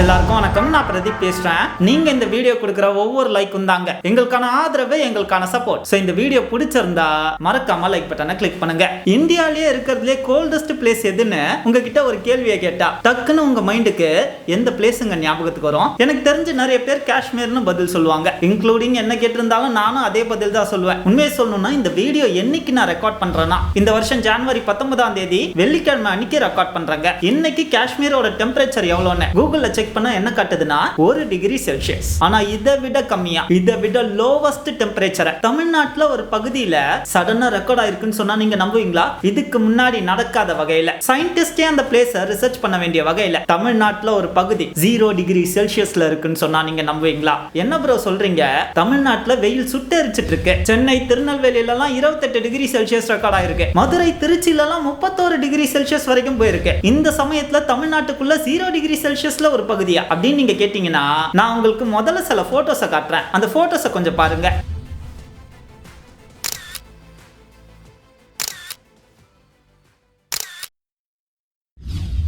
எல்லாருக்கும் வணக்கம். நான் பிரதீப் பேசுறேன். நீங்க இந்த வீடியோ கொடுக்குற ஒவ்வொரு லைக்கும் தாங்க. எங்களுக்கான ஆதரவு எங்களுக்கான சப்போர்ட் ஸோ இந்த வீடியோ பிடிச்சிருந்தா மறக்காம லைக் பட்டனை கிளிக் பண்ணுங்க. இந்தியாலயே இருக்கிறதுலே கோல்டஸ்ட் பிளேஸ் எதுன்னு உங்ககிட்ட ஒரு கேள்வியை கேட்டா டக்குன்னு உங்க மைண்டுக்கு எந்த பிளேஸுங்க ஞாபகத்துக்கு வரும்? எனக்கு தெரிஞ்சு நிறைய பேர் காஷ்மீர்னு பதில் சொல்லுவாங்க. இன்க்ளூடிங் என்ன கேட்டிருந்தாலும் நானும் அதே பதில் தான் சொல்லுவேன். உண்மையை சொல்லணும்னா இந்த வீடியோ என்னைக்கு நான் ரெக்கார்ட் பண்றேன்னா இந்த வருஷம் ஜனவரி பத்தொன்பதாம் தேதி வெள்ளிக்கிழமை அன்னைக்கு ரெக்கார்ட் பண்றாங்க. இன்னைக்கு காஷ்மீரோட டெம்பரேச்சர் எவ்வளோன்னு கூகுளில் செக் பண்ணா என்ன காட்டுதுன்னா ஒரு டிகிரி செல்சியஸ் ஆனா இதை விட கம்மியா. இதை விட லோவஸ்ட் டெம்பரேச்சரை தமிழ்நாட்டுல ஒரு பகுதியில சடனா ரெக்கார்ட் ஆயிருக்குன்னு சொன்னா நீங்க நம்புவீங்களா? இதுக்கு முன்னாடி நடக்காத வகையில. சயின்டிஸ்டே அந்த பிளேஸ ரிசர்ச் பண்ண வேண்டிய வகையில. தமிழ்நாட்டுல ஒரு பகுதி ஜீரோ டிகிரி செல்சியஸ்ல இருக்குன்னு சொன்னா நீங்க நம்புவீங்களா? என்ன ப்ரோ சொல்றீங்க? தமிழ்நாட்டுல வெயில் சுட்டெரிச்சிட்டு இருக்கு சென்னை திருநெல்வேலியில எல்லாம் இருபத்தெட்டு டிகிரி செல்சியஸ் ரெக்கார்ட் ஆயிருக்கு. மதுரை திருச்சியில எல்லாம் முப்பத்தோரு டிகிரி செல்சியஸ் வரைக்கும் போயிருக்கு. இந்த சமயத்துல தமிழ்நாட்டுக்குள்ள ஜீரோ டிகிரி செல்சியஸ்ல ஒரு பகுதியா அப்படின்னு நீங்க கேட்டீங்கன்னா நான் உங்களுக்கு முதல்ல சில போட்டோஸை காட்டுறேன். அந்த போட்டோஸை கொஞ்சம் பாருங்க.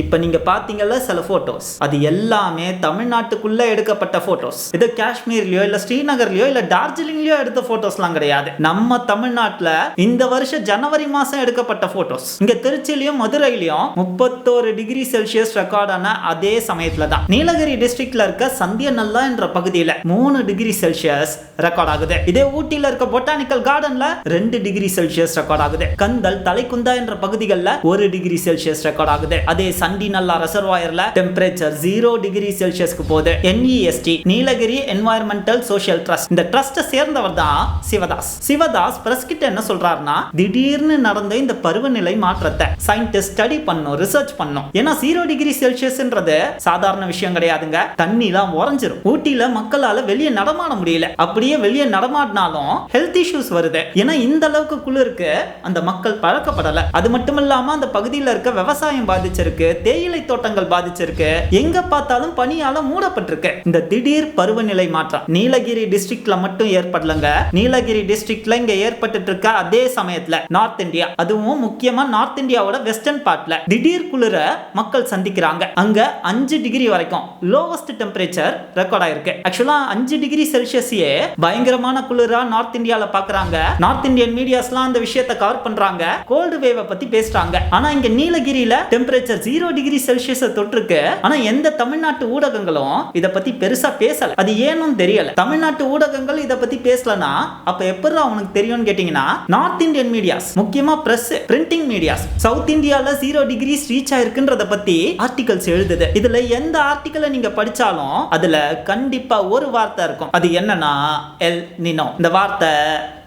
இப்போ நீங்க பாத்தீங்கல்ல சில போட்டோஸ் அது எல்லாமே தமிழ்நாட்டுக்குள்ள எடுக்கப்பட்ட போட்டோஸ் இது காஷ்மீர்லயோ இல்ல ஸ்ரீநகர்லயோ இல்ல டார்ஜிலிங்லயோ எடுத்த போட்டோஸ்லாம் கிடையாது. நம்ம தமிழ்நாட்டில் இந்த வருஷம் ஜனவரி மாசம் எடுக்கப்பட்ட போட்டோஸ் இங்க திருச்சியிலயும் மதுரையிலயும் முப்பத்தோரு டிகிரி செல்சியஸ் ரெக்கார்டான அதே சமயத்துல தான். நீலகிரி டிஸ்ட்ரிக்ட்ல இருக்க சந்தியநல்லா என்ற பகுதியில் மூணு டிகிரி செல்சியஸ் ரெக்கார்ட் ஆகுது. இதே ஊட்டியில இருக்க பொட்டானிக்கல் கார்டன்ல ரெண்டு டிகிரி செல்சியஸ் ரெக்கார்ட் ஆகுது. கந்தல் தலைக்குந்தா என்ற பகுதிகளில் ஒரு டிகிரி செல்சியஸ் ரெக்கார்ட் ஆகுது. அதே சண்டி நல்லா ரெசர்வாயர்ல டெம்பரேச்சர் ஜீரோ டிகிரி செல்சியஸ்க்கு போகுது. NEST Nilgiri environmental social trust இந்த ட்ரஸ்ட்டை சேர்ந்தவர் தான் சிவதாஸ். சிவதாஸ் பிரஸ் கிட்ட என்ன சொல்றாருன்னா திடீர்னு நடந்த இந்த பருவநிலை மாற்றத்தை சயின்டிஸ்ட் ஸ்டடி பண்ணும் ரிசர்ச் பண்ணும். ஏன்னா ஜீரோ டிகிரி செல்சியஸ்ன்றது சாதாரண விஷயம் கிடையாதுங்க. தண்ணிலாம் உறைஞ்சிரும். ஊட்டியில மக்களால வெளியே நடமாட முடியல. அப்படியே வெளியே நடமாடினாலும் ஹெல்த் இஷ்யூஸ் வருது. ஏன்னா இந்த அளவுக்கு குளிருக்கு அந்த மக்கள் பழக்கப்படல. அது மட்டும் இல்லாம அந்த பகுதியில் இருக்க விவசாயம் பாதிச்சிருக்கு. தேயிலை தோட்டங்கள் பாதிச்சிருக்கு. எங்க பார்த்தாலும் பனியால மூடப்பட்டிருக்கு. இந்த திடீர் பருவநிலை மாற்றம் நீலகிரி டிஸ்ட்ரிக்ட்ல மட்டும் ஏற்படலங்க. நீலகிரி டிஸ்ட்ரிக்ட்ல இங்க ஏற்பட்டு இருக்க அதே சமயத்துல நார்த் இந்தியா அதுவும் முக்கியமா நார்த் இந்தியாவோட வெஸ்டர்ன் பார்ட்ல திடீர் குளிர மக்கள் சந்திக்கிறாங்க. அங்க அஞ்சு டிகிரி வரைக்கும் லோவஸ்ட் டெம்பரேச்சர் ரெக்கார்ட் ஆயிருக்கு. ஆக்சுவலா அஞ்சு டிகிரி செல்சியஸையே பயங்கரமான குளிரா நார்த் இந்தியால பாக்குறாங்க. நார்த் இந்தியன் மீடியாஸ்லாம் அந்த விஷயத்தை கவர் பண்றாங்க. கோல்டு வேவை பத்தி பேசுறாங்க. ஆனா இங்க நீலகிரியில temperature zero zero degree Celsius தொற்றுக்கு ஆனா எந்த தமிழ்நாட்டு ஊடகங்களும் இத பத்தி பெருசா பேசல. அது ஏனும் தெரியல. தமிழ்நாட்டு ஊடகங்கள் இத பத்தி பேசலனா அப்ப எப்படி அவனுக்கு தெரியும்னு கேட்டீங்கன்னா நார்த் இந்தியன் மீடியாஸ் முக்கியமா பிரஸ் பிரிண்டிங் மீடியாஸ் சவுத் இந்தியால ஜீரோ டிகிரி ரீச் ஆயிருக்குன்றத பத்தி ஆர்டிகல்ஸ் எழுதுது. இதுல எந்த ஆர்டிகலை நீங்க படிச்சாலும் அதுல கண்டிப்பா ஒரு வார்த்தை இருக்கும். அது என்னன்னா எல் நினோ இந்த வார்த்தை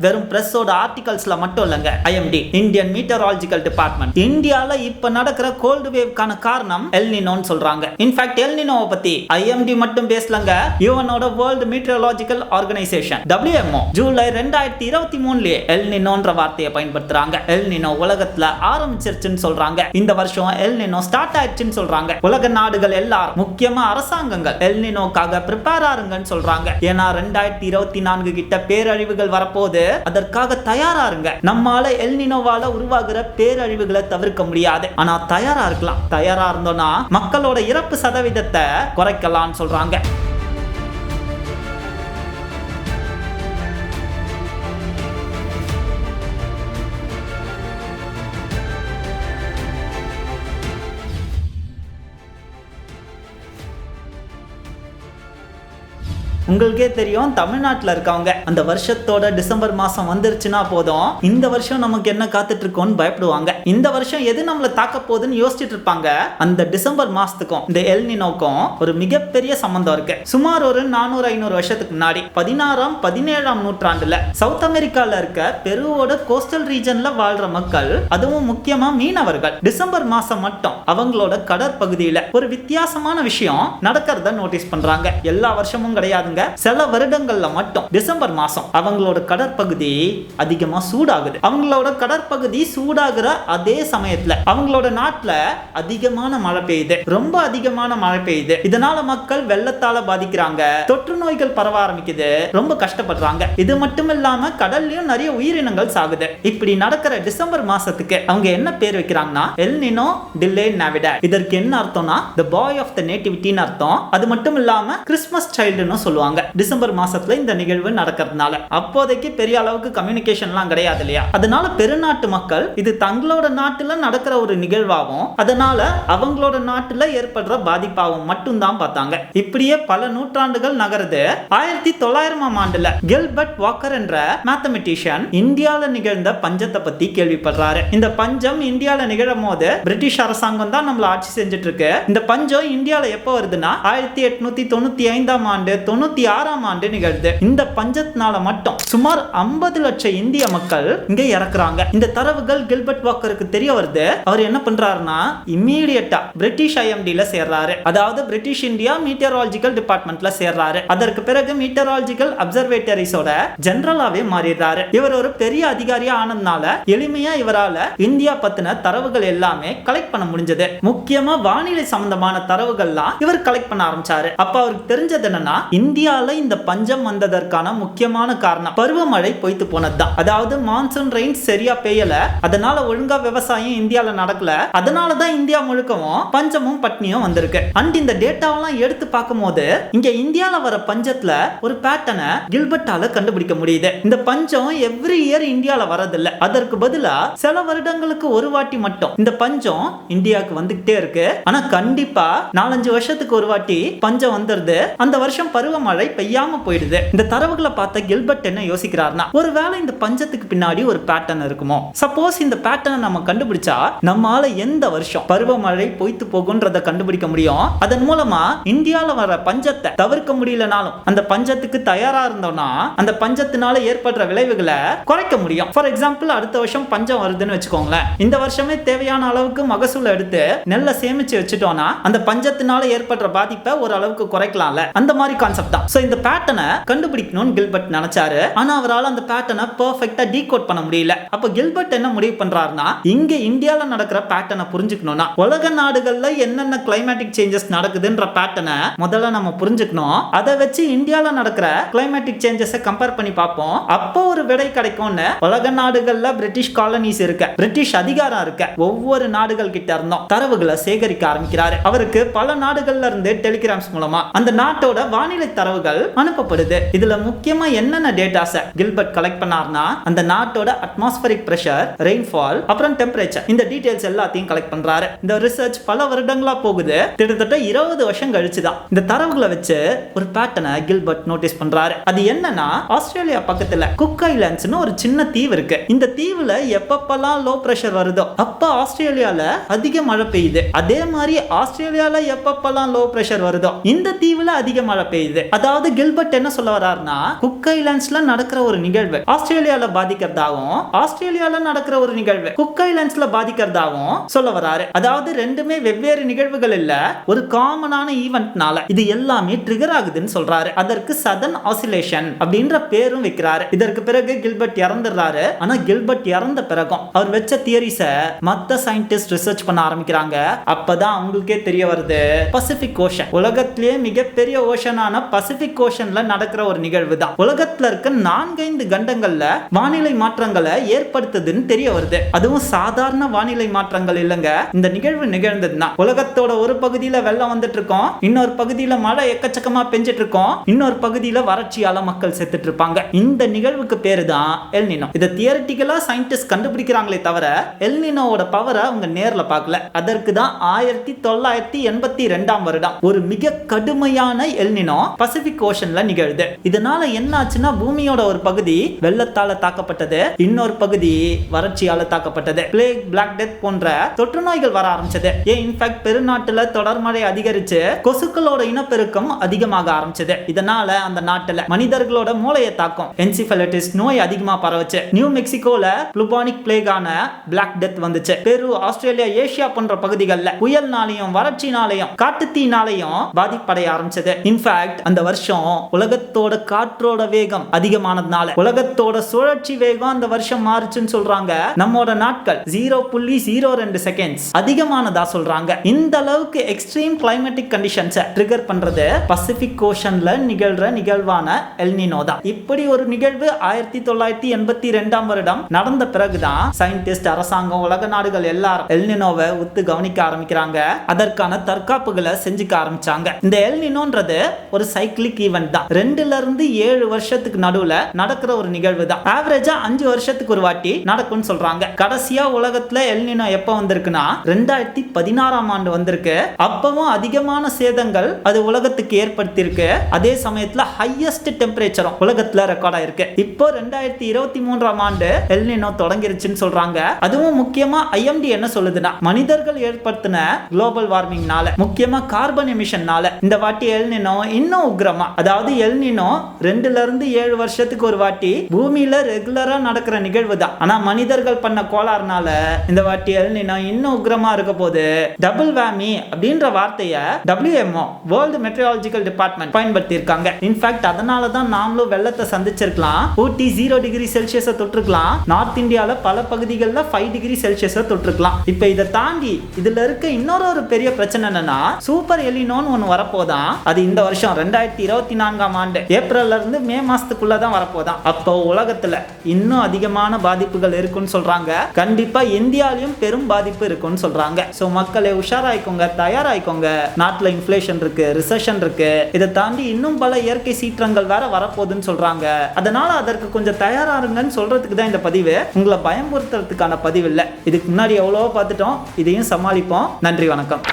வெறும் பிரஸ்ஸோட ஆர்டிகல்ஸ்ல மட்டும் இல்லைங்க. ஐஎம்டி இந்தியன் மீட்டராலஜிக்கல் டிபார்ட்மெண்ட் இந்தியால இப்ப நடக்கிற கோல்டு வேவ்க்கான காரணம் எல்னினோன்னு சொல்றாங்க. இன்ஃபேக்ட் எல்னினோவை பத்தி ஐஎம்டி மட்டும் பேசலங்க. யுவனோட world meteorological organisation WMO July ரெண்டாயிரத்தி இருபத்தி மூணுலயே எல் நினோன்ற வார்த்தையை பயன்படுத்துறாங்க. எல் நினோ உலகத்துல ஆரம்பிச்சிருச்சுன்னு சொல்றாங்க. இந்த வருஷம் எல் நினோ ஸ்டார்ட் ஆயிடுச்சுன்னு சொல்றாங்க. உலக நாடுகள் எல்லாரும் முக்கியமா அரசாங்கங்கள் எல் நினோக்காக ப்ரிப்பேர் ஆருங்கன்னு சொல்றாங்க. ஏன்னா ரெண்டாயிரத்தி இருபத்தி நான்கு கிட்ட பேரழிவுகள் வரப்போது அதற்காக தயாரா இருங்க. நம்மால எல் நினோவால உருவாகிற பேரழிவுகளை தவிர்க்க முடியாது. ஆனா தயாரா இருக்கலாம். தயாரா இருந்தோம்னா மக்களோட இறப்பு சதவீதத்தை குறைக்கலாம்னு சொல்றாங்க. உங்களுக்கே தெரியும் தமிழ்நாட்டில் இருக்கவங்க அந்த வருஷத்தோட டிசம்பர் மாதம் வந்துருச்சுன்னா போதும். இந்த வருஷம் நமக்கு என்ன காத்துட்டு இருக்கோம்னு பயப்படுவாங்க. இந்த வருஷம் எது நம்மளை தாக்க போகுதுன்னு யோசிச்சுட்டு இருப்பாங்க அந்த டிசம்பர் மாசத்துக்கும் இந்த எல்னினோக்கும் ஒரு மிகப்பெரிய சம்பந்தம் இருக்கு. சுமார் ஒரு நானூறு ஐநூறு வருஷத்துக்கு முன்னாடி பதினாறாம் பதினேழாம் நூற்றாண்டுல சவுத் அமெரிக்கால இருக்க பெருவோட கோஸ்டல் ரீஜன்ல வாழ்ற மக்கள் அதுவும் முக்கியமா மீனவர்கள். டிசம்பர் மாசம் மட்டும் அவங்களோட கடற்பகுதியில ஒரு வித்தியாசமான விஷயம் நடக்கிறத நோட்டீஸ் பண்றாங்க. எல்லா வருஷமும் பாருங்க சில வருடங்கள்ல மட்டும் டிசம்பர் மாசம் அவங்களோட கடற்பகுதி அதிகமா சூடாகுது. அவங்களோட கடற்பகுதி சூடாகிற அதே சமயத்துல அவங்களோட நாட்டுல அதிகமான மழை பெய்யுது. ரொம்ப அதிகமான மழை பெய்யுது. இதனால மக்கள் வெள்ளத்தால பாதிக்கிறாங்க. தொற்று நோய்கள் பரவ ஆரம்பிக்குது. ரொம்ப கஷ்டப்படுறாங்க. இது மட்டும் இல்லாம கடல்லயும் நிறைய உயிரினங்கள் சாகுது. இப்படி நடக்கிற டிசம்பர் மாசத்துக்கு அவங்க என்ன பேர் வைக்கிறாங்கன்னா எல் நினோ டிலே நாவிட. இதற்கு என்ன அர்த்தம்னா த பாய் ஆஃப் த நேட்டிவிட்டின்னு அர்த்தம். அது மட்டும் இல்லாம கிறிஸ்மஸ் சைல்டுன்னு சொல்லுவாங்க. டிசம்பர் மாசத்துல இந்த நிகழ்வு நடக்கிறதுனால. அப்போதைக்கு பெரிய அளவுக்கு கம்யூனிகேஷன்லாம் கிடையாது இல்லையா? அதனால பெருநாட்டு மக்கள் இது தங்களோட நாட்டுல நடக்கிற ஒரு நிகழ்வாகவும் அதனால அவங்களோட நாட்டுல ஏற்படுற பாதிப்பாகவும் மட்டும்தான் பார்த்தாங்க. இப்படியே பல நூற்றாண்டுகள் நகருது. ஆயிரத்தி தொள்ளாயிரமாம் ஆண்டுல கில்பர்ட் வாக்கர் என்ற மேத்தமெட்டிஷியன் இந்தியால நிகழ்ந்த பஞ்சத்தை பத்தி கேள்விப்படுறாரு. இந்த பஞ்சம் இந்தியால நிகழும் போது பிரிட்டிஷ் அரசாங்கம் தான் நம்மள ஆட்சி செஞ்சுட்டு இருக்கு. இந்த பஞ்சம் இந்தியால எப்போ வருதுன்னா ஆயிரத்தி எட்நூத்தி தொண்ணூத்தி ஐந்தாம் ஆண்டு தொண்ணூத்தி ஆறாம் ஆண்டு நிகழ்ந்து இந்த பஞ்சத்தினால மட்டும் சுமார் ஐம்பது லட்சம் இந்திய மக்கள் இங்க இறக்குறாங்க. இந்த தரவுகள் கில்பர்ட் வாக்கருக்கு தெரிய வருது. அவர் என்ன பண்றாருன்னா இம்மீடியட்டா பிரிட்டிஷ் ஐஎம்டில சேர்றாரு. அதாவது பிரிட்டிஷ் இந்தியா மீட்டராலஜிக்கல் டிபார்ட்மெண்ட்ல சேர்றாரு. அதற்கு பிறகு மீட்டராலஜிக்கல் அப்சர்வேட்டரிஸோட ஜெனரலாவே மாறிடுறாரு. இவர் ஒரு பெரிய அதிகாரியா ஆனதுனால எளிமையா இவரால இந்தியா பத்தின தரவுகள் எல்லாமே கலெக்ட் பண்ண முடிஞ்சது. முக்கியமா வானிலை சம்பந்தமான தரவுகள்லாம் இவர் கலெக்ட் பண்ண ஆரம்பிச்சாரு. அப்ப அவருக்கு தெரிஞ்சது என்னன்னா இந்திய இந்தியால இந்த பஞ்சம் வந்ததற்கான முக்கியமான காரணம் பருவமழை பொய்த்து போனதுதான். அதாவது மான்சூன் ரெயின் சரியா பெய்யல. அதனால ஒழுங்கா விவசாயம் இந்தியால நடக்கல. அதனால தான் இந்தியா முழுக்கவும் பஞ்சமும் பட்னியும் வந்திருக்கு. அண்ட் இந்த டேட்டாவெல்லாம் எடுத்து பார்க்கும்போது இங்க இந்தியால வர பஞ்சத்துல ஒரு பேட்டனை கில்பர்ட்டால கண்டுபிடிக்க முடியுது. இந்த பஞ்சம் எவ்ரி இயர் இந்தியால வரதில்ல அதற்கு பதிலா சில வருடங்களுக்கு ஒரு வாட்டி மட்டும் இந்த பஞ்சம் இந்தியாவுக்கு வந்துகிட்டே இருக்கு. ஆனா கண்டிப்பா நாலஞ்சு வருஷத்துக்கு ஒரு வாட்டி பஞ்சம் வந்துருது. அந்த வருஷம் பருவமழை பெய்யாம போயிடுது. இந்த தரவுகளை பார்த்த கில்பர்ட் என்ன யோசிக்கிறார்னா ஒருவேளை இந்த பஞ்சத்துக்கு பின்னாடி ஒரு பேட்டர்ன் இருக்குமோ? சப்போஸ் இந்த பேட்டர்னை நம்ம கண்டுபிடிச்சா நம்மால எந்த வருஷம் பருவமழை பொய்த்து போகுன்றத கண்டுபிடிக்க முடியும்? அதன் மூலமா இந்தியால வர பஞ்சத்தை தவிர்க்க முடியலனாலும் அந்த பஞ்சத்துக்கு தயாரா இருந்தோம்னா அந்த பஞ்சத்தினால ஏற்படுற விளைவுகளை குறைக்க முடியும். ஃபார் எக்ஸாம்பிள் அடுத்த வருஷம் பஞ்சம் வருதுன்னு வச்சுக்கோங்களேன். இந்த வருஷமே தேவையான அளவுக்கு மகசூல் எடுத்து நெல்லை சேமிச்சு வச்சுட்டோம்னா அந்த பஞ்சத்தினால ஏற்படுற பாதிப்பை ஒரு அளவுக்கு குறைக்கலாம்ல. அந்த மாதிரி கான்செப்ட் தான். ஸோ இந்த பேட்டனை கண்டுபிடிக்கணும்னு கில்பர்ட் நினைச்சாரு. ஆனா அவரால் அந்த பேட்டனை பெர்ஃபெக்ட்டா டீகோட் பண்ண முடியல. அப்ப கில்பர்ட் என்ன முடிவு பண்றாருன்னா இங்க இந்தியாவில் நடக்கிற பேட்டனை புரிஞ்சுக்கணும்னா உலக நாடுகள்ல என்னென்ன கிளைமேட்டிக் சேஞ்சஸ் நடக்குதுன்ற பேட்டனை முதல்ல நம்ம புரிஞ்சுக்கணும். அதை வச்சு இந்தியாவில் நடக்கிற கிளைமேட்டிக் சேஞ்சஸை கம்பேர் பண்ணி பார்ப்போம். அப்போ ஒரு விடை கிடைக்கும்னு உலக நாடுகள்ல பிரிட்டிஷ் காலனிஸ் இருக்க. பிரிட்டிஷ் அதிகாரம் இருக்க. ஒவ்வொரு நாடுகள் கிட்ட இருந்தும் தரவுகளை சேகரிக்க ஆரம்பிக்கிறாரு. அவருக்கு பல நாடுகள்ல இருந்து டெலிகிராம்ஸ் மூலமா. அந்த நாட்டோட வானிலை தரவுகள் அனுப்பப்படுது. இதுல முக்கியமா என்னென்ன டேட்டாஸை கில்பர்ட் கலெக்ட் பண்ணார்னா அந்த நாட்டோட அட்மாஸ்பரிக் பிரஷர் ரெயின்ஃபால் அப்புறம் டெம்பரேச்சர் இந்த டீடைல்ஸ் எல்லாத்தையும் கலெக்ட் பண்றாரு. இந்த ரிசர்ச் பல வருடங்களா போகுது. கிட்டத்தட்ட இருபது வருஷம் கழிச்சு தான் இந்த தரவுகளை வச்சு ஒரு பேட்டர்னை கில்பர்ட் நோட்டீஸ் பண்றாரு. அது என்னன்னா ஆஸ்திரேலியா பக்கத்துல குக் ஐலாண்ட்ஸ்னு ஒரு சின்ன தீவு இருக்கு. இந்த தீவுல எப்பப்பெல்லாம் லோ பிரஷர் வருதோ அப்ப ஆஸ்திரேலியால அதிக மழை பெய்யுது. அதே மாதிரி ஆஸ்திரேலியால எப்பப்பெல்லாம் லோ பிரஷர் வருதோ இந்த தீவுல அதிக மழை பெய்யுது. அதாவது கில்பர்ட் என்ன சொல்ல வர்றாருன்னா குக் ஐலாண்ட்ஸ்ல நடக்கிற ஒரு நிகழ்வு. ஆஸ்திரேலியால பாதிக்கிறதாவும் ஆஸ்திரேலியால நடக்கிற ஒரு நிகழ்வு. குக் ஐலாண்ட்ஸ்ல பாதிக்கிறதாவும் சொல்ல வராரு அதாவது ரெண்டுமே வெவ்வேறு நிகழ்வுகள் இல்ல ஒரு காமனான ஈவெண்ட்னால இது எல்லாமே ட்ரிகர் ஆகுதுன்னு சொல்றாரு. அதற்கு சதன் ஆசிலேஷன் அப்படின்ற பேரும் வைக்கிறாரு. இதற்கு பிறகு கில்பர்ட் இறந்துடுறாரு. ஆனா கில்பர்ட் இறந்த பிறகும் அவர் வச்ச தியரிஸ மத்த சயின்டிஸ்ட் ரிசர்ச் பண்ண ஆரம்பிக்கிறாங்க. அப்பதான் அவங்களுக்கே தெரிய வருது. பசிபிக் ஓஷன் உலகத்திலேயே மிகப்பெரிய ஓஷனான பசிபிக் ஓஷன்ல நடக்கிற ஒரு நிகழ்வு தான் உலகத்துல இருக்க நான்கைந்து கண்டங்கள்ல வானிலை மாற்றங்களை ஏற்படுத்துதுன்னு தெரிய வருது. அதுவும் சாதாரண வானிலை மாற்றங்கள் இல்லைங்க. இந்த நிகழ்வு நிகழ்ந்ததுன்னா உலகத்தோட ஒரு பகுதியில வெள்ளம் வந்துட்டு இருக்கோம் இன்னொரு பகுதியில மழை எக்கச்சக்கமா பெஞ்சிட்டு இருக்கோம் இன்னொரு பகுதியில வறட்சியால மக்கள் செத்துட்டு இருப்பாங்க இந்த நிகழ்வுக்கு பேரு தான் எல்னினோ இதை தியரட்டிக்கலா சயின்டிஸ்ட் கண்டுபிடிக்கிறாங்களே தவிர எல்னினோவோட பவரை அவங்க நேர்ல பார்க்கல. அதற்கு தான் ஆயிரத்தி தொள்ளாயிரத்தி எண்பத்தி ரெண்டாம் வருடம். ஒரு மிக கடுமையான எல்னினோ பசிபிக் ஓஷன்ல நிகழுது. இதனால என்ன ஆச்சுன்னா பூமியோட ஒரு பகுதி வெள்ளத்தால தாக்கப்பட்டது இன்னொரு பகுதி வறட்சியால தாக்கப்பட்டது. பிளேக் பிளாக் டெத் போன்ற தொற்று நோய்கள் வர ஆரம்பிச்சது. ஏன் இன்ஃபேக்ட் பெருநாட்டுல தொடர் மழை அதிகரிச்சு கொசுக்களோட இனப்பெருக்கம் அதிகமாக ஆரம்பிச்சது. இதனால அந்த நாட்டுல மனிதர்களோட மூளையை தாக்கும். என்சிபலைட்டிஸ் நோய் அதிகமா பரவச்சு. நியூ மெக்சிகோல புளுபானிக் பிளேகான பிளாக் டெத் வந்துச்சு. பெரு ஆஸ்திரேலியா ஏசியா போன்ற பகுதிகளில் புயல்னாலையும் வறட்சினாலையும் காட்டுத்தீனாலையும் பாதிப்படைய ஆரம்பிச்சது. இன்ஃபேக்ட் அந்த வருஷம் உலகத்தோட காற்றோட வேகம் அதிகமானதுனால உலகத்தோட சுழற்சி வேகம் அந்த வருஷம் மாறுச்சுன்னு சொல்றாங்க. நம்மோட நாட்கள் ஜீரோ புள்ளி ஜீரோ ரெண்டு செகண்ட்ஸ் அதிகமானதா சொல்றாங்க. இந்த அளவுக்கு எக்ஸ்ட்ரீம் கிளைமேட்டிக் கண்டிஷன்ஸை ட்ரிகர் பண்றது பசிபிக் ஓஷன்ல நிகழ்ற நிகழ்வான எல்னினோ தான். இப்படி ஒரு நிகழ்வு ஆயிரத்தி தொள்ளாயிரத்தி எண்பத்தி ரெண்டாம் வருடம் நடந்த பிறகுதான் சயின்டிஸ்ட் அரசாங்கம் உலக நாடுகள் எல்லாரும் எல்னினோவை உத்து கவனிக்க ஆரம்பிக்கிறாங்க. அதற்கான தற்காப்புகளை செஞ்சுக்க ஆரம்பிச்சாங்க. இந்த எல்னினோன்றது ஒரு சைக்கிள் சைக்கிளிக் ஈவெண்ட் தான். ரெண்டுல இருந்து ஏழு வருஷத்துக்கு நடுவுல நடக்கிற ஒரு நிகழ்வு தான். ஆவரேஜா அஞ்சு வருஷத்துக்கு ஒரு வாட்டி நடக்கும்னு சொல்றாங்க. கடைசியா உலகத்துல எல்னினோ எப்ப வந்திருக்குன்னா ரெண்டாயிரத்தி பதினாறாம் ஆண்டு வந்திருக்கு. அப்பவும் அதிகமான சேதங்கள் அது உலகத்துக்கு ஏற்படுத்தியிருக்கு. அதே சமயத்துல ஹையஸ்ட் டெம்பரேச்சரும் உலகத்துல ரெக்கார்ட் ஆயிருக்கு. இப்போ ரெண்டாயிரத்தி இருபத்தி மூன்றாம் ஆண்டு எல்னினோ தொடங்கிருச்சுன்னு சொல்றாங்க. அதுவும் முக்கியமா ஐஎம்டி என்ன சொல்லுதுன்னா மனிதர்கள் ஏற்படுத்தின குளோபல் வார்மிங்னால முக்கியமா கார்பன் எமிஷன்னால இந்த வாட்டி எல்னினோ இன்னும் உக்ரமா அதாவது எல்னினோ ரெண்டுல இருந்து ஏழு வருஷத்துக்கு ஒரு வாட்டி பூமியில ரெகுலரா நடக்கிற நிகழ்வு தான். ஆனா மனிதர்கள் பண்ண கோளாறுனால இந்த வாட்டி எல்னினோ இன்னும் உக்ரமா இருக்க போது டபுள் வேமி அப்படின்ற வார்த்தையை டபிள்யூஎம்ஓ வேர்ல்டு மெட்ரியாலஜிக்கல் டிபார்ட்மெண்ட் பயன்படுத்தி இருக்காங்க இன்ஃபேக்ட் அதனால தான் நாமளும் வெள்ளத்தை சந்திச்சிருக்கலாம். ஊட்டி ஜீரோ டிகிரி செல்சியஸை தொட்டிருக்கலாம். நார்த் இந்தியாவில் பல பகுதிகளில் ஃபைவ் டிகிரி செல்சியஸை தொட்டிருக்கலாம். இப்போ இதை தாண்டி இதுல இருக்க இன்னொரு ஒரு பெரிய பிரச்சனை என்னன்னா சூப்பர் எலினோன்னு ஒன்று வரப்போதான். அது இந்த வருஷம் ரெண்டாயிரத்தி இருபத்தி நான்காம் ஆண்டு ஏப்ரல்ல இருந்து மே மாசத்துக்குள்ள தான் வரப்போதான். அப்போ உலகத்துல இன்னும் அதிகமான பாதிப்புகள் இருக்குன்னு சொல்றாங்க. கண்டிப்பா இந்தியாலையும் பெரும் பாதிப்பு இருக்குன்னு சொல்றாங்க. ஸோ மக்களை உஷாராய்க்கோங்க தயாராய்க்கோங்க. நாட்டில் இன்ஃப்ளேஷன் இருக்கு ரிசஷன் இருக்கு. இதை தாண்டி இன்னும் பல இயற்கை சீற்றங்கள் வேற வரப்போகுதுன்னு சொல்றாங்க. அதனால அதற்கு கொஞ்சம் தயாராருங்கன்னு சொல்றதுக்கு தான் இந்த பதிவு. உங்களை பயமுறுத்துறதுக்கான பதிவு இல்லை. இதுக்கு முன்னாடி எவ்வளவோ பார்த்துட்டோம். இதையும் சமாளிப்போம். நன்றி வணக்கம்.